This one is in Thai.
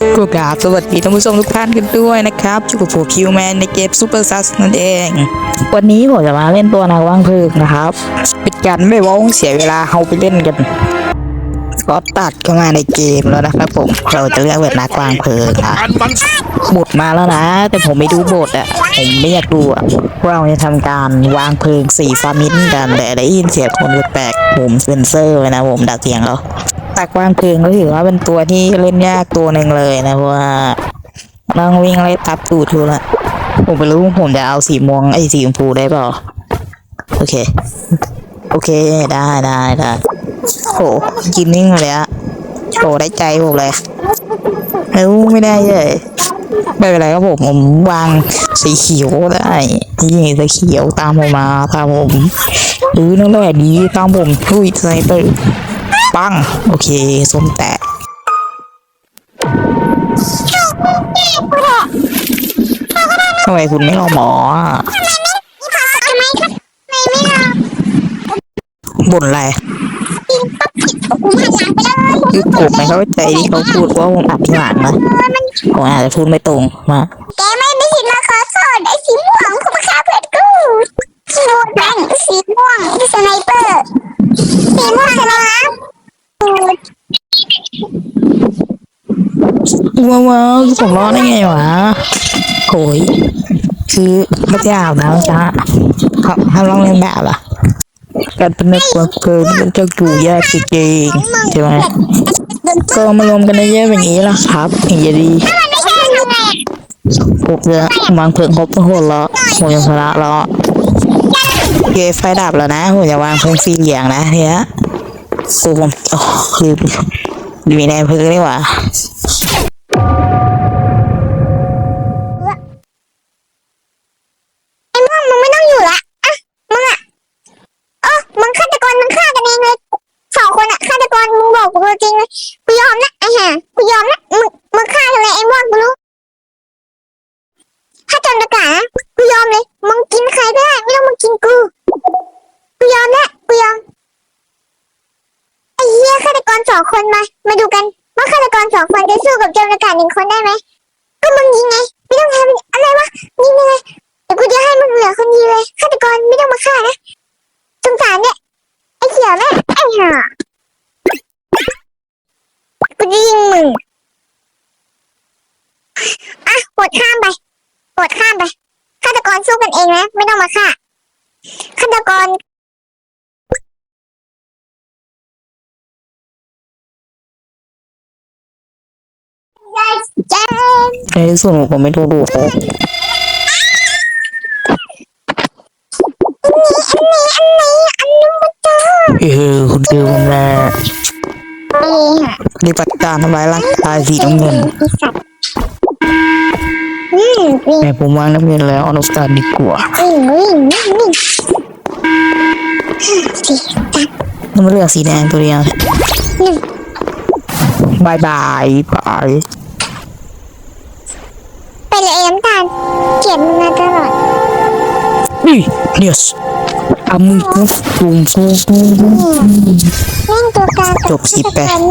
ก็กราบสวัสดีท่านผู้ชมทุกท่านกันด้วยนะครับอยู่กับผมคิวแมนในเกมซูเปอร์ซัสนั่นเอง วันนี้ผมจะมาเล่นตัวนักว่างเพลิงนะครับเป็นการไม่ว่องเสียเวลาเขาไปเล่นกันก็ตัดเข้ามาในเกมแล้วนะครับผมเราจะเลือกเป็นนักวางเพลิงนะบทมาแล้วนะ แต่ผมไม่ดูบทอะผมไม่อยากดูอะเราจะทำการวางเพลิงสี่ฟามินกันแต่ได้ยินเสียงคนแปลกๆผมเซนเซอร์ไว้นะผมดักเสียงเขา ตักว้างเพลิงก็ถือว่าเป็นตัวที่เล่นยากตัวหนึ่งเลยนะเพราะว่าต้องวิ่งไล่ทับตูดทุละผมไม่รู้ผมจะเอาสีม่วงไอ้สีชมพูได้เปล่าโอเค โอเคได้ได้ได้โหกินนิ่งเลยอะโหได้ใจผมเลยเอ้าไม่ได้เลยไม่เป็นไรครับผมผมวางสีเขียวได้นี่สีเขียวตามผมมาตามผมหรือนั่นแหลดีตามผมอุ้ยสไนเปอร์ ปัง โอเคส้มแตะทำไมคุณไม่รอหมออะบ่นอะไรคือผมไม่เข้าใจที่เขาพูดว่าผมอัดที่หลังนะผมอาจจะพูดไม่ตรงมากแกไม่ได้ยินมาขอโทษไอ้สีม่วงคุณมาฆ่าเพื่อนกูสีม่วงแบงสีม่วงสไนเปอร์สีม่วงชนะ ว้าวว้าวผมรอดได้ไงวะโหยคือไม่ได้อาบน้ำจ้าเขาห้าลองเล่นแบบอะการเป็นนักวางเพลิงมันจะอยู่ยากจริงใช่ไหมก็มารวมกันได้เยอะแบบนี้ละครับถึงจะดีไม่ใช่ทำไงผมจะวางเพลิงครบทุกคนแล้วผมจะชนะแล้วโอเคไฟดับแล้วนะผมจะวางเพลิงสีเหลืองนะเนี้ยโอ้ผมโอ้ลืมมีในวเพลิงนี่หว่า กูยอมนะไอ้ห่ากูยอมนะมึงมึงฆ่าเลยไอ้ม่วงกูรู้ถ้าจนตะกานะกูยอมเลยมึงกินใครก็ได้ไม่ต้องมึงกินกูกูยอมนะกูยอมไอ้เหี้ยฆาตกรสองคนมา มาดูกันว่าฆาตกรสองคนจะสู้กับโจรอากาศหนึ่งคนได้ไหมก็มึงยิงไงไม่ต้องทำอะไรวะยิงเลยเดี๋ยวกูจะให้มึงเหลือคนเดียวเลยฆาตกรไม่ต้องมาฆ่านะสงสารเนี่ยไอ้เขียวแม่ไอ้ห่ากูจะยิงมึงอะปวดข้ามไป ปวดข้ามไปฆาตกรสู้กันเองนะ ไม่ต้องมาฆ่าฆาตกรแจ้งในที่สุดผมไม่ถูกดูโอ้อันนี้อันนี้อันนี้อันนู้นมาจ้าเออคุณคือผมแม่นี่ค่ะปฏิบัติการทำลายร่างกายสีน้ำเงิน อีสัตว์อืมวิ่ง แต่ผมวางน้ำเงินแล้วเอาน้ำตาลดีกว่าต้องมาเลือกสีแดงตัวเดียวบายบายบายไปเลยไอ้น้ำตาลเกลียดมึงมาตลอดนี่เดียสอามุกุปุมปุมปุมแม่งตัวกลางจบสิแปะตัวกลาง